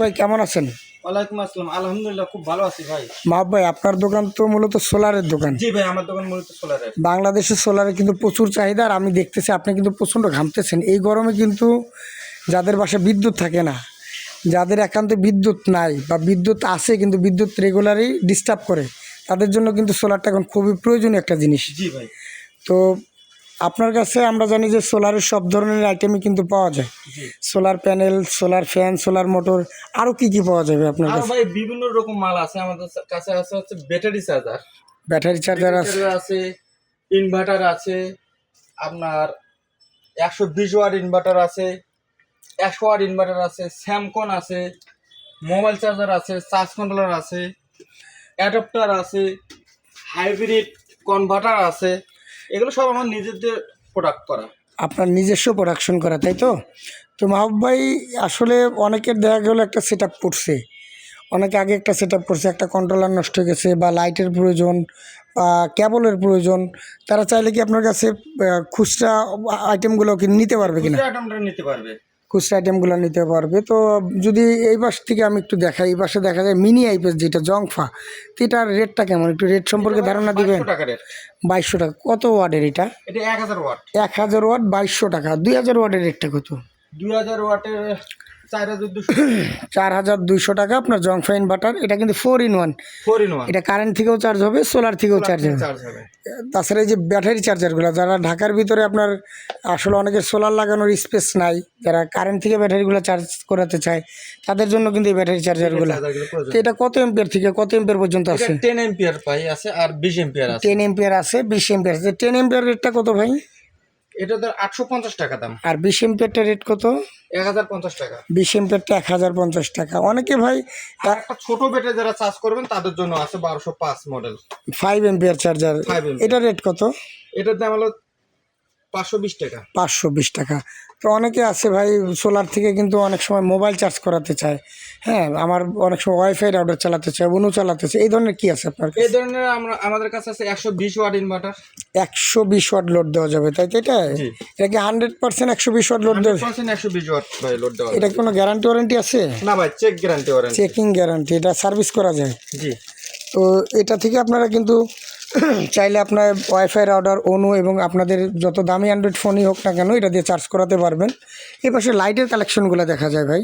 ভাই কেমন আছেন? ওয়ালাইকুম আসসালাম। আলহামদুলিল্লাহ খুব ভালো আছি ভাই। মাহবুব ভাই আপনার দোকান তো মূলত সোলারের দোকান। জি ভাই আমার দোকান মূলত সোলারের। বাংলাদেশে সোলারের কিন্তু প্রচুর চাহিদা আর আমি দেখতেছি আপনি কিন্তু প্রচণ্ড ঘামতেছেন। এই গরমে কিন্তু যাদের বাসায় বিদ্যুৎ থাকে না যাদের একান্তে বিদ্যুৎ নাই বা বিদ্যুৎ আছে কিন্তু বিদ্যুৎ রেগুলারই ডিস্টার্ব করে তাদের জন্য কিন্তু সোলারটা এখন খুবই প্রয়োজনীয় একটা জিনিস। জি ভাই। তো আপনার কাছে আমরা জানি যে সোলারের সব ধরনের আইটেমই কিন্তু পাওয়া যায়। Solar panel solar fan solar motor আরও কি কি পাওয়া যাবে আপনার কাছে? ভাই বিভিন্ন রকম মাল আছে আমাদের কাছে আছে হচ্ছে ব্যাটারি চার্জার ব্যাটারি চার্জার আছে। আছে ইনভার্টার আছে আপনার একশো বিশ ওয়াট ইনভার্টার আছে একশো ওয়াট ইনভার্টার আছে স্যামকন আছে মোবাইল চার্জার আছে চার্জ কন্ট্রোলার আছে অ্যাডাপ্টার আছে হাইব্রিড কনভার্টার আছে। এগুলো সব আমার নিজেদের প্রোডাক্ট করা। আপনার নিজস্ব প্রোডাকশন করা তাই তো? তো মাহবুব ভাই আসলে অনেকের দেখা গেলো একটা সেট আপ করছে। অনেকে আগে একটা সেট আপ করছে একটা কন্ট্রোলার নষ্ট হয়ে গেছে বা লাইটের প্রয়োজন বা ক্যাবলের প্রয়োজন। তারা চাইলে কি আপনার কাছে খুচরা আইটেমগুলো কি নিতে পারবে কিনা? আইটেমটা নিতে পারবে। খুচরা আইটেমগুলো নিতে পারবে। তো যদি এই পাশ থেকে আমি একটু দেখাই এই পাশে দেখা যায় মিনি আইপিএস যেটা জংফা তো এটার রেটটা কেমন? একটু রেট সম্পর্কে ধারণা দিবেন? 500 টাকা রেট বাইশশো টাকা। কত ওয়ার্ডের এটা? এক হাজার ওয়াট। বাইশশো টাকা। দুই হাজার ওয়ার্ডের রেটটা কত? দুই হাজার ওয়াটের চার হাজার দুশো দুইশো টাকা আপনার জংফা ইনভার্টার এটা কিন্তু four in one four in one এটা কারেন্ট থেকেও চার্জ হবে সোলার থেকেও চার্জ হবে। তাছাড়া এই যে ব্যাটারি চার্জারগুলো যারা ঢাকার ভিতরে আপনার আসলে অনেকের সোলার লাগানোর স্পেস নাই যারা কারেন্ট থেকে ব্যাটারিগুলো চার্জ করাতে চায় তাদের জন্য কিন্তু এই ব্যাটারি চার্জারগুলো চার্জারগুলো তো এটা কত এম্পিয়ার থেকে কত এম্পিয়ার পর্যন্ত আছে? টেন এম্পিয়ার পাই আছে আর বিশ এম্পিয়ার টেন এম্পিয়ার আছে বিশ এম্পিয়ার আছে। টেন এম্পিয়ার রেটটা কত ভাই? এটা ধর আটশো পঞ্চাশ টাকা দাম। আর বিশ এম্পিয়ারটা রেট কত? এক হাজার পঞ্চাশ টাকা। বিশ এম্পিয়ারটা এক হাজার পঞ্চাশ টাকা। অনেকে ভাই একটা ছোট ব্যাটারি যারা চার্জ করবেন তাদের জন্য আছে বারোশো পাঁচ model five ampere charger 5 ampere। এটা রেট কত? এটার দাম হলো পাঁচশো বিশ টাকা। পাঁচশো বিশ টাকা। তো অনেকে আছে ভাই সোলার থেকে কিন্তু অনেক সময় মোবাইল চার্জ করাতে চায়। হ্যাঁ আমার অনেক সময় ওয়াইফাই রাউটার চালাতে চায় অনু চালাতে চায়। এই ধরনের কি আছে আপনার এই ধরনের আমরা আমাদের কাছে আছে একশো বিশ ওয়াট ইনভার্টার একশো বিশ ওয়াট লোড দেওয়া যাবে তাই তো এটা? এটা কি হান্ড্রেড পার্সেন্ট একশো বিশ ওয়াট লোড পার্সেন্ট একশো বিশ ওয়াট ভাই লোড দেওয়া এটা কোনো গ্যারান্টি ওয়ারেন্টি আছে? না ভাই check guarantee warranty checking guarantee এটা সার্ভিস করা যায়। জি। তো এটা থেকে আপনারা কিন্তু চাইলে আপনার ওয়াইফাই রাউটার অনু এবং আপনাদের যত দামি অ্যান্ড্রয়েড ফোনই হোক না কেন এটা দিয়ে চার্জ করাতে পারবেন। এই পাশে লাইটের কালেকশনগুলো দেখা যায় ভাই।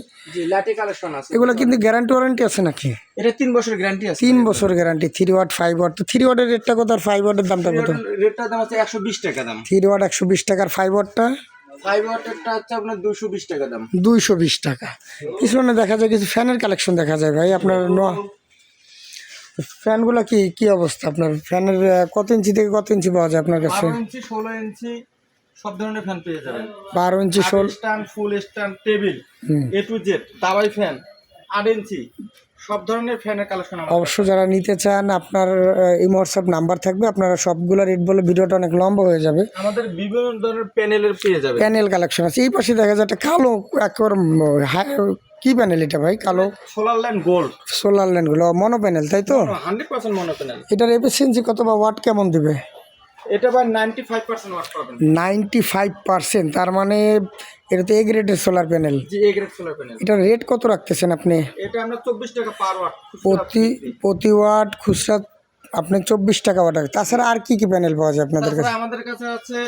লাঠি কালেকশন আছে। এগুলো কিন্তু গ্যারান্টি ওয়ারেন্টি আছে নাকি? এটা তিন বছর গ্যারান্টি আছে। তিন বছর guarantee three watt five watt তো থ্রি ওয়াটের রেটটা কত আর ফাইভ ওয়াটের দামটা কত? রেটটার দাম আছে একশো বিশ টাকা দাম। থ্রি ওয়াট একশো বিশ টাকার ফাইভ ওয়াটটা ফাইভ ওয়াটেরটা হচ্ছে আপনার দুশো বিশ টাকা দাম। দুইশো বিশ টাকা। পিছনে দেখা যায় কিছু ফ্যানের কালেকশন দেখা যায় ভাই। আপনার ফ্যানগুলো কি কি অবস্থা আপনার? ফ্যানের কত ইঞ্চি থেকে কত ইঞ্চি পাওয়া যায় আপনার কাছে? ইঞ্চি ষোলো ইঞ্চি সব ধরনের ফ্যান পেয়ে যাবেন। বারো ইঞ্চি ষোল stand full stand table A to Z দাবাই fan আট ইঞ্চি সব ধরনের ফ্যানের কালেকশন অবশ্য যারা নিতে চান আপনার এই হোয়াটসঅ্যাপ নাম্বার থাকবে আপনারা সবগুলো রেট বলে ভিডিওটা অনেক লম্বা হয়ে যাবে। আমাদের বিভিন্ন ধরনের প্যানেলের পেয়ে যাবে প্যানেল কালেকশন আছে। এই পাশে দেখা যায় একটা কালো একবার কি প্যানেল এটা ভাই? কালো? সোলার লাইন গোল্ড সোলার ল্যান্ডগুলো মনো প্যানেল তাই তো? হান্ড্রেড পার্সেন্ট মনো প্যানেল এটার এফিসিয়েন্সি কত বা ওয়াট কেমন দিবে? এটা ভাই নাইনটি ফাইভ পার্সেন্ট ওয়াট পাবেন। নাইনটি ফাইভ পার্সেন্ট তার মানে এটা তো এ গ্রেডের সোলার প্যানেল জি এ গ্রেড সোলার প্যানেল এটার রেট কত রাখতেছেন আপনি? এটা আমরা চব্বিশ টাকা পার ওয়াট প্রতি প্রতি ওয়াট খুচরা আপনি চব্বিশ টাকা ওয়াট তাছাড়া আর কি কি প্যানেল পাওয়া যায় আপনাদের কাছে? আমাদের কাছে আছে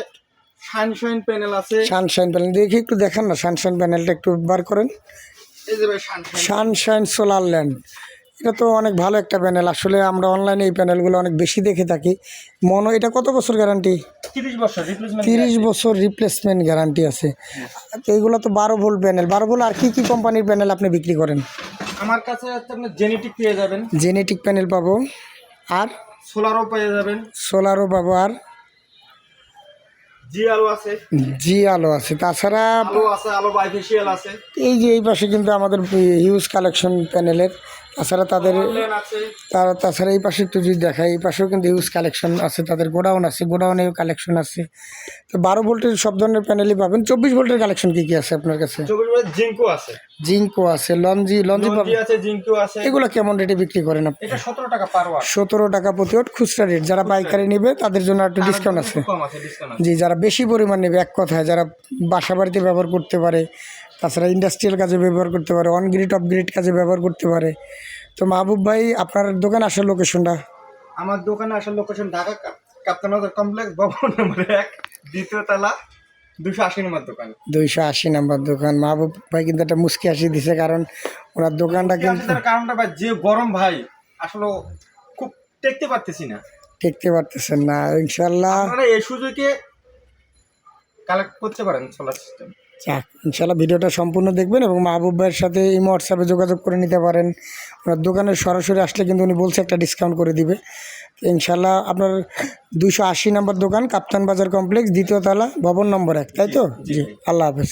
সানশাইন প্যানেল আছে। সানশাইন প্যানেল দেখি একটু দেখান না সানশাইন প্যানেলটা একটু বার করেন। সানশাইন সোলার ল্যান্ড এটা তো অনেক ভালো একটা প্যানেল আসলে আমরা অনলাইনে এই প্যানেলগুলো অনেক বেশি দেখে থাকি। মনো এটা কত বছর গ্যারান্টি তিরিশ বছর রিপ্লেসমেন্ট তিরিশ বছর রিপ্লেসমেন্ট গ্যারান্টি আছে। তো এগুলো তো বারো ভোল্ট প্যানেল বারো ভোল্ট আর কি কি কোম্পানির প্যানেল আপনি বিক্রি করেন? আমার কাছে আছে জেনেটিক পেয়ে যাবেন। জেনেটিক প্যানেল পাবো। আর? সোলারও পেয়ে যাবেন। সোলারও পাবো। আর? জি আলো আছে। জি আলো আছে। তাছাড়া আলো আছে আলো বাইফেশিয়াল আছে। এই যে এই পাশে কিন্তু আমাদের হিউজ কালেকশন প্যানেলের তাছাড়া তাদের তারা তাছাড়া এই পাশে একটু যদি দেখাই এই পাশেও কিন্তু হিউজ কালেকশন আছে তাদের গোডাউন আছে গোডাউনেও কালেকশন আছে। তো বারো ভোল্টের সব ধরনের প্যানেলই পাবেন। চব্বিশ ভোল্টের কালেকশন কী কী আছে আপনার কাছে? জিঙ্কো আছে। জিঙ্কো আছে লঞ্জি লঞ্জি পাবেন। আছে এগুলো কেমন রেটে বিক্রি করেন আপনি? সতেরো টাকা পার সতেরো টাকা প্রতি ওয়াট খুচরা রেট যারা পাইকারি নেবে তাদের জন্য একটু ডিসকাউন্ট আছে। কম ডিসকাউন্ট আছে। জি যারা বেশি পরিমাণ নেবে এক কথায় যারা বাসা বাড়িতে ব্যবহার করতে পারে তাছাড়া ইন্ডাস্ট্রিয়াল কাজে ব্যবহার করতে পারে অন গ্রিড অফ গ্রিড কাজে ব্যবহার করতে পারে। তো মাহবুব ভাই আপনার দোকান আসার লোকেশনটা আমার দোকানে আসার লোকেশন ঢাকা কাপ- কাপ্তানগর কমপ্লেক্স ভবন নম্বর এক দ্বিতীয় তলা দুশো আশি নম্বর দোকান। দুইশো আশি নাম্বার দোকান। মাহবুব ভাই কিন্তু একটা মুস্কি হাসি দিছে কারণ ওনার দোকানটা কিন্তু কারণটা ভাই যে গরম ভাই আসলে খুব টেকতে পারতেছি না। দেখতে পারতেছেন না ইনশাল্লাহ এই সুযোগে কালেক্ট করতে পারেন সোলার সিস্টেম যাক ইনশাল্লাহ ভিডিওটা সম্পূর্ণ দেখবেন এবং মাহবুব ভাইয়ের সাথে এই হোয়াটসঅ্যাপে যোগাযোগ করে নিতে পারেন। ওনার দোকানে সরাসরি আসলে কিন্তু উনি বলছে একটা ডিসকাউন্ট করে দিবে। ইনশাল্লাহ আপনার দুশো আশি নম্বর দোকান কাপ্তান বাজার কমপ্লেক্স দ্বিতীয় তলা ভবন নম্বর এক তাই তো? জি আল্লাহ হাফেজ।